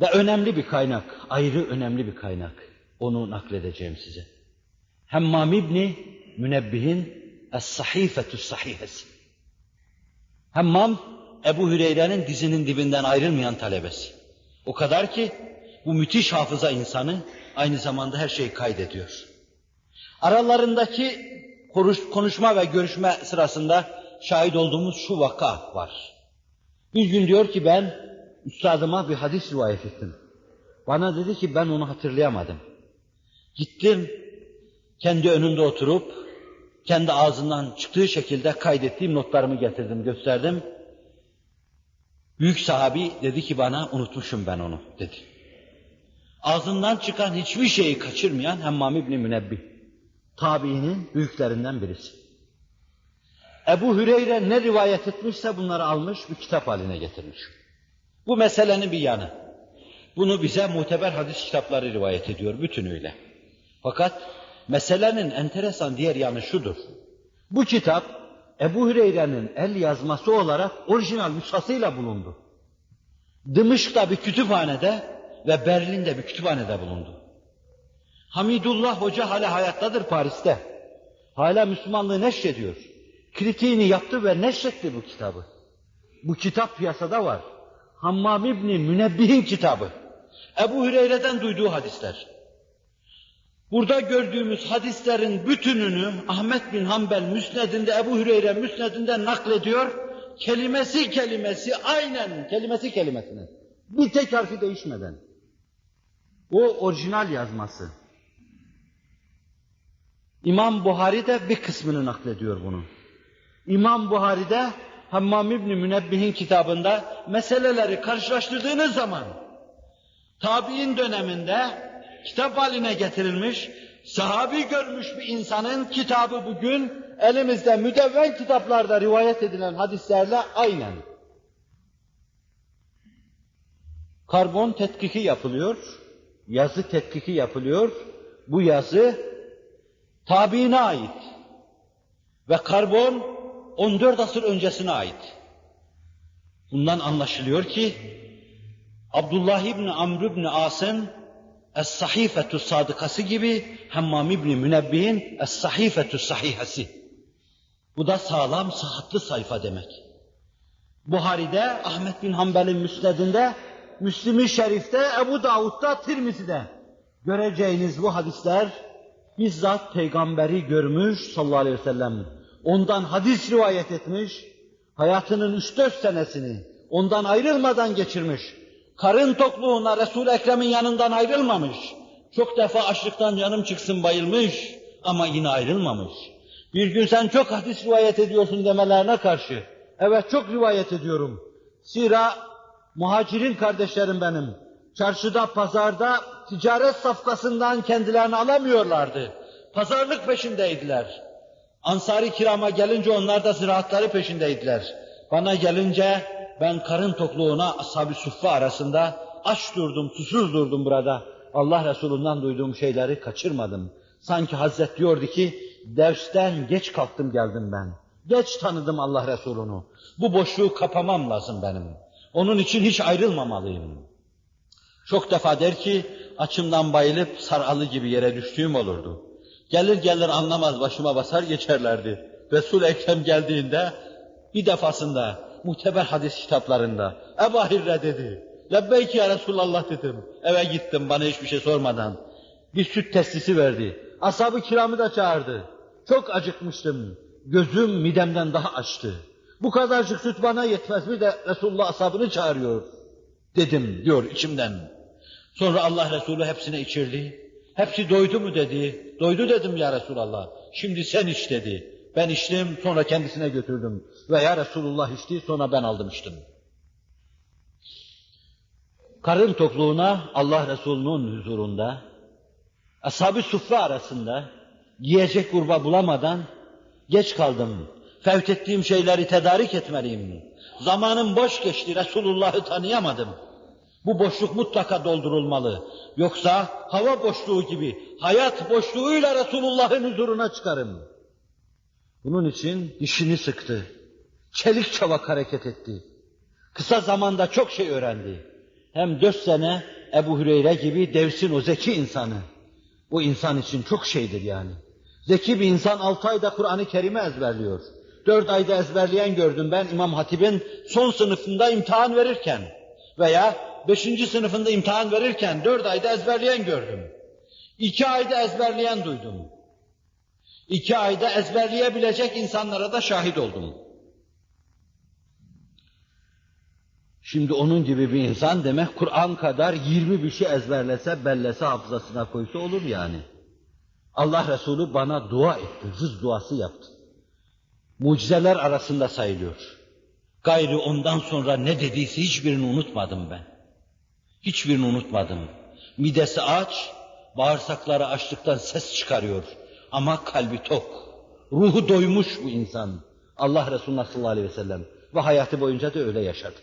Ve önemli bir kaynak, ayrı önemli bir kaynak. Onu nakledeceğim size. Hemmam İbni Münebbih'in Es-Sahifetü Sahihesi. Hemmam, Ebu Hüreyre'nin dizinin dibinden ayrılmayan talebesi. O kadar ki bu müthiş hafıza insanı aynı zamanda her şeyi kaydediyor. Aralarındaki konuşma ve görüşme sırasında şahit olduğumuz şu vaka var. Bir gün diyor ki ben üstadıma bir hadis rivayet ettim. Bana dedi ki ben onu hatırlayamadım. Gittim kendi önünde oturup kendi ağzından çıktığı şekilde kaydettiğim notlarımı getirdim, gösterdim. Büyük sahabi dedi ki bana unutmuşum ben onu dedi. Ağzından çıkan hiçbir şeyi kaçırmayan Hemmam İbni Münebbih. Tabiinin büyüklerinden birisi. Ebu Hüreyre ne rivayet etmişse bunları almış bir kitap haline getirmiş. Bu meselenin bir yanı. Bunu bize muteber hadis kitapları rivayet ediyor bütünüyle. Fakat meselenin enteresan diğer yanı şudur. Bu kitap Ebu Hüreyre'nin el yazması olarak orijinal nüshasıyla bulundu. Dımışk'ta bir kütüphanede ve Berlin'de bir kütüphanede bulundu. Hamidullah Hoca hala hayattadır Paris'te. Hala Müslümanlığı neşrediyor. Kritiğini yaptı ve neşretti bu kitabı. Bu kitap piyasada var. Hammam İbni Münebbih'in kitabı. Ebu Hüreyre'den duyduğu hadisler. Burada gördüğümüz hadislerin bütününü Ahmet bin Hanbel müsnedinde, Ebu Hüreyre müsnedinde naklediyor. Kelimesi kelimesi aynen kelimesi kelimesine. Bir tek harfi değişmeden. O orijinal yazması. İmam Buhari de bir kısmını naklediyor bunu. İmam Buhari'de Hammam İbni Münebbih'in kitabında meseleleri karşılaştırdığınız zaman tabi'in döneminde kitap haline getirilmiş, sahabi görmüş bir insanın kitabı bugün elimizde müdevven kitaplarda rivayet edilen hadislerle aynen. Karbon tetkiki yapılıyor, yazı tetkiki yapılıyor. Bu yazı tabiine ait. Ve karbon 14 asır öncesine ait. Bundan anlaşılıyor ki Abdullah İbni Amr İbni As'ın Es-Sahifetü Sadıkası gibi Hammam İbni Münebbih'in Es-Sahifetü Sahihesi. Bu da sağlam, sıhhatli sayfa demek. Buhari'de, Ahmet bin Hanbel'in müsnedinde, Müslim-i Şerif'te, Ebu Davud'da, Tirmizi'de göreceğiniz bu hadisler bizzat peygamberi görmüş sallallahu aleyhi ve sellem. Ondan hadis rivayet etmiş, hayatının üç dört senesini ondan ayrılmadan geçirmiş. Karın tokluğuna resul Ekrem'in yanından ayrılmamış. Çok defa açlıktan canım çıksın bayılmış ama yine ayrılmamış. Bir gün sen çok hadis rivayet ediyorsun demelerine karşı, evet çok rivayet ediyorum. Zira muhacirin kardeşlerim benim, çarşıda, pazarda ticaret safkasından kendilerini alamıyorlardı. Pazarlık peşindeydiler. Ansari kirama gelince onlar da ziraatları peşindeydiler. Bana gelince ben karın tokluğuna ashab-ı suffa arasında aç durdum, susuz durdum burada. Allah Resulü'nden duyduğum şeyleri kaçırmadım. Sanki Hazret diyordu ki, dersten geç kalktım geldim ben. Geç tanıdım Allah Resulü'nü. Bu boşluğu kapamam lazım benim. Onun için hiç ayrılmamalıyım. Çok defa der ki, açımdan bayılıp saralı gibi yere düştüğüm olurdu. Gelir gelir anlamaz başıma basar geçerlerdi. Resul-i Ekrem geldiğinde bir defasında muteber hadis kitaplarında Ebu Hirre dedi. Lebbeyk ya Resulallah dedim. Eve gittim bana hiçbir şey sormadan. Bir süt testisi verdi. Ashab-ı kiramı da çağırdı. Çok acıkmıştım. Gözüm midemden daha açtı. Bu kadarcık süt bana yetmez mi de Resulullah ashabını çağırıyor. Dedim diyor içimden. Sonra Allah Resulü hepsine içirdi. Hepsi doydu mu dedi. Doydu dedim ya Resulallah. Şimdi sen iç dedi. Ben içtim sonra kendisine götürdüm. Ve ya Resulullah içti sonra ben aldım içtim. Karın tokluğuna Allah Resulü'nün huzurunda, ashab-ı suffe arasında yiyecek kurba bulamadan geç kaldım. Fevt ettiğim şeyleri tedarik etmeliyim. Zamanım boş geçti, Resulullah'ı tanıyamadım. Bu boşluk mutlaka doldurulmalı. Yoksa hava boşluğu gibi hayat boşluğuyla Resulullah'ın huzuruna çıkarım. Bunun için dişini sıktı. Çelik çavak hareket etti. Kısa zamanda çok şey öğrendi. hem dört sene Ebu Hüreyre gibi devsin o zeki insanı. O insan için çok şeydir yani. Zeki bir insan altı ayda Kur'an-ı Kerim'i ezberliyor. Dört ayda ezberleyen gördüm ben İmam Hatip'in son sınıfında imtihan verirken veya beşinci sınıfında imtihan verirken dört ayda ezberleyen gördüm. İki ayda ezberleyen duydum. İki ayda ezberleyebilecek insanlara da şahit oldum. Şimdi onun gibi bir insan demek Kur'an kadar 20 bir şey ezberlese, bellese, hafızasına koysa olur yani. Allah Resulü bana dua etti, rız duası yaptı. Mucizeler arasında sayılıyor. Gayrı ondan sonra ne dediyse hiçbirini unutmadım ben. Hiçbirini unutmadım. Midesi aç, bağırsakları açlıktan ses çıkarıyor. Ama kalbi tok. Ruhu doymuş bu insan. Allah Resulü sallallahu aleyhi ve sellem. Ve hayatı boyunca da öyle yaşadı.